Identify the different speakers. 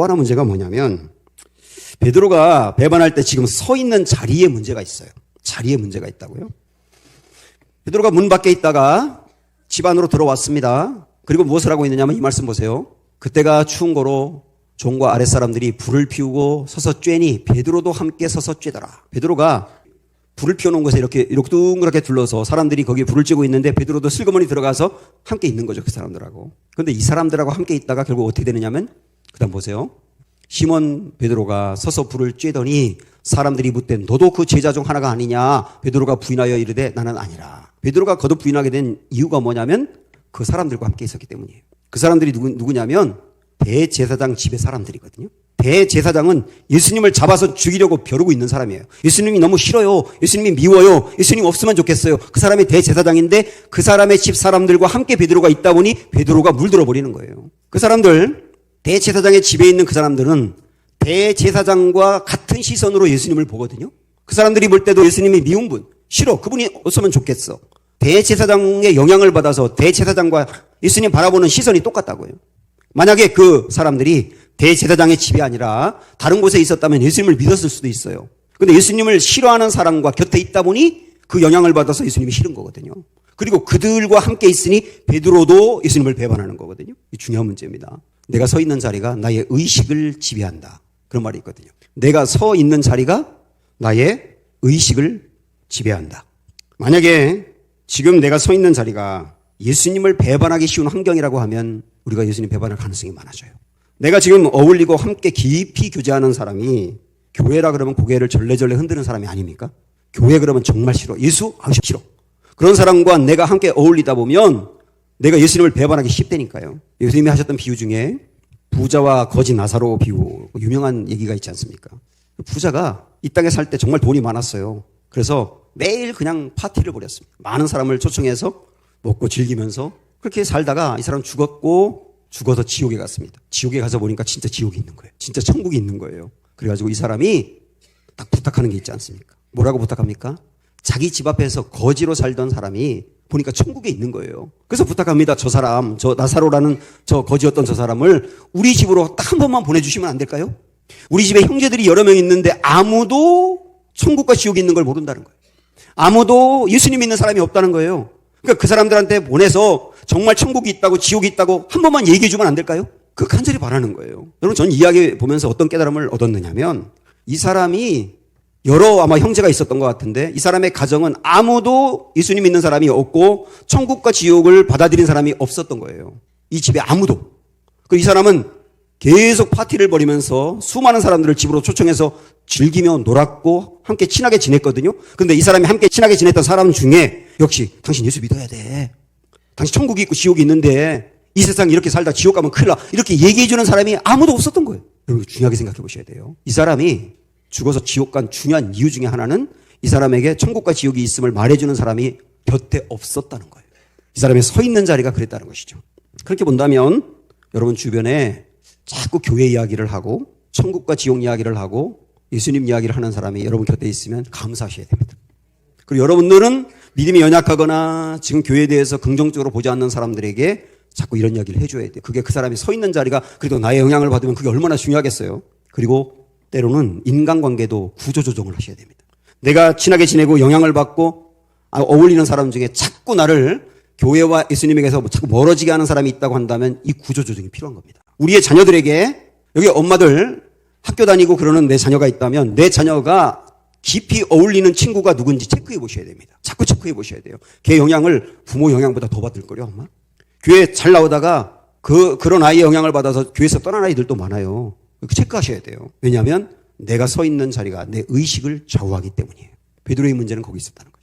Speaker 1: 또 하나 문제가 뭐냐면 베드로가 배반할 때 지금 서 있는 자리에 문제가 있어요. 자리에 문제가 있다고요. 베드로가 문 밖에 있다가 집 안으로 들어왔습니다. 그리고 무엇을 하고 있느냐면 이 말씀 보세요. 그때가 추운 거로 종과 아랫 사람들이 불을 피우고 서서 쬐니 베드로도 함께 서서 쬐더라. 베드로가 불을 피워놓은 곳에 이렇게 이렇게 둥그렇게 둘러서 사람들이 거기에 불을 쬐고 있는데 베드로도 슬그머니 들어가서 함께 있는 거죠 그 사람들하고. 그런데 이 사람들하고 함께 있다가 결국 어떻게 되느냐면 그다음 보세요. 시몬 베드로가 서서 불을 쬐더니 사람들이 묻되 너도 그 제자 중 하나가 아니냐? 베드로가 부인하여 이르되 나는 아니라. 베드로가 거듭 부인하게 된 이유가 뭐냐면 그 사람들과 함께 있었기 때문이에요. 그 사람들이 누구, 누구냐면 대제사장 집의 사람들이거든요. 대제사장은 예수님을 잡아서 죽이려고 벼르고 있는 사람이에요. 예수님이 너무 싫어요. 예수님이 미워요. 예수님 없으면 좋겠어요. 그 사람이 대제사장인데 그 사람의 집 사람들과 함께 베드로가 있다 보니 베드로가 물들어 버리는 거예요. 그 사람들 대제사장의 집에 있는 그 사람들은 대제사장과 같은 시선으로 예수님을 보거든요. 그 사람들이 볼 때도 예수님이 미운 분, 싫어. 그분이 없으면 좋겠어. 대제사장의 영향을 받아서 대제사장과 예수님 바라보는 시선이 똑같다고요. 만약에 그 사람들이 대제사장의 집이 아니라 다른 곳에 있었다면 예수님을 믿었을 수도 있어요. 근데 예수님을 싫어하는 사람과 곁에 있다 보니 그 영향을 받아서 예수님이 싫은 거거든요. 그리고 그들과 함께 있으니 베드로도 예수님을 배반하는 거거든요. 이 중요한 문제입니다. 내가 서 있는 자리가 나의 의식을 지배한다. 그런 말이 있거든요. 내가 서 있는 자리가 나의 의식을 지배한다. 만약에 지금 내가 서 있는 자리가 예수님을 배반하기 쉬운 환경이라고 하면 우리가 예수님 배반할 가능성이 많아져요. 내가 지금 어울리고 함께 깊이 교제하는 사람이 교회라 그러면 고개를 절레절레 흔드는 사람이 아닙니까? 교회 그러면 정말 싫어. 예수? 아, 싫어. 그런 사람과 내가 함께 어울리다 보면 내가 예수님을 배반하기 쉽다니까요. 예수님이 하셨던 비유 중에 부자와 거지 나사로 비유 유명한 얘기가 있지 않습니까? 부자가 이 땅에 살 때 정말 돈이 많았어요. 그래서 매일 그냥 파티를 벌였습니다. 많은 사람을 초청해서 먹고 즐기면서 그렇게 살다가 이 사람 죽었고 죽어서 지옥에 갔습니다. 지옥에 가서 보니까 진짜 지옥이 있는 거예요. 진짜 천국이 있는 거예요. 그래가지고 이 사람이 딱 부탁하는 게 있지 않습니까? 뭐라고 부탁합니까? 자기 집 앞에서 거지로 살던 사람이 보니까 천국에 있는 거예요. 그래서 부탁합니다. 저 사람, 저 나사로라는 저 거지였던 저 사람을 우리 집으로 딱 한 번만 보내주시면 안 될까요? 우리 집에 형제들이 여러 명 있는데 아무도 천국과 지옥이 있는 걸 모른다는 거예요. 아무도 예수님 믿는 사람이 없다는 거예요. 그러니까 그 사람들한테 보내서 정말 천국이 있다고 지옥이 있다고 한 번만 얘기해 주면 안 될까요? 그 간절히 바라는 거예요. 여러분 전 이야기 보면서 어떤 깨달음을 얻었느냐면 이 사람이 여러 아마 형제가 있었던 것 같은데 이 사람의 가정은 아무도 예수님 믿는 사람이 없고 천국과 지옥을 받아들인 사람이 없었던 거예요. 이 집에 아무도. 그 이 사람은 계속 파티를 벌이면서 수많은 사람들을 집으로 초청해서 즐기며 놀았고 함께 친하게 지냈거든요. 근데 이 사람이 함께 친하게 지냈던 사람 중에 역시 당신 예수 믿어야 돼. 당신 천국이 있고 지옥이 있는데 이 세상 이렇게 살다 지옥 가면 큰일 나. 이렇게 얘기해 주는 사람이 아무도 없었던 거예요. 여러분 중요하게 생각해 보셔야 돼요. 이 사람이 죽어서 지옥 간 중요한 이유 중에 하나는 이 사람에게 천국과 지옥이 있음을 말해주는 사람이 곁에 없었다는 거예요. 이 사람이 서 있는 자리가 그랬다는 것이죠. 그렇게 본다면 여러분 주변에 자꾸 교회 이야기를 하고 천국과 지옥 이야기를 하고 예수님 이야기를 하는 사람이 여러분 곁에 있으면 감사하셔야 됩니다. 그리고 여러분들은 믿음이 연약하거나 지금 교회에 대해서 긍정적으로 보지 않는 사람들에게 자꾸 이런 이야기를 해줘야 돼요. 그게 그 사람이 서 있는 자리가 그래도 나의 영향을 받으면 그게 얼마나 중요하겠어요. 그리고 때로는 인간관계도 구조조정을 하셔야 됩니다. 내가 친하게 지내고 영향을 받고 아, 어울리는 사람 중에 자꾸 나를 교회와 예수님에게서 자꾸 멀어지게 하는 사람이 있다고 한다면 이 구조조정이 필요한 겁니다. 우리의 자녀들에게 여기 엄마들 학교 다니고 그러는 내 자녀가 있다면 내 자녀가 깊이 어울리는 친구가 누군지 체크해 보셔야 됩니다. 자꾸 체크해 보셔야 돼요. 걔 영향을 부모 영향보다 더 받을 거요, 엄마. 교회 잘 나오다가 그 그런 아이의 영향을 받아서 교회에서 떠난 아이들도 많아요. 체크하셔야 돼요. 왜냐하면 내가 서 있는 자리가 내 의식을 좌우하기 때문이에요. 베드로의 문제는 거기 있었다는.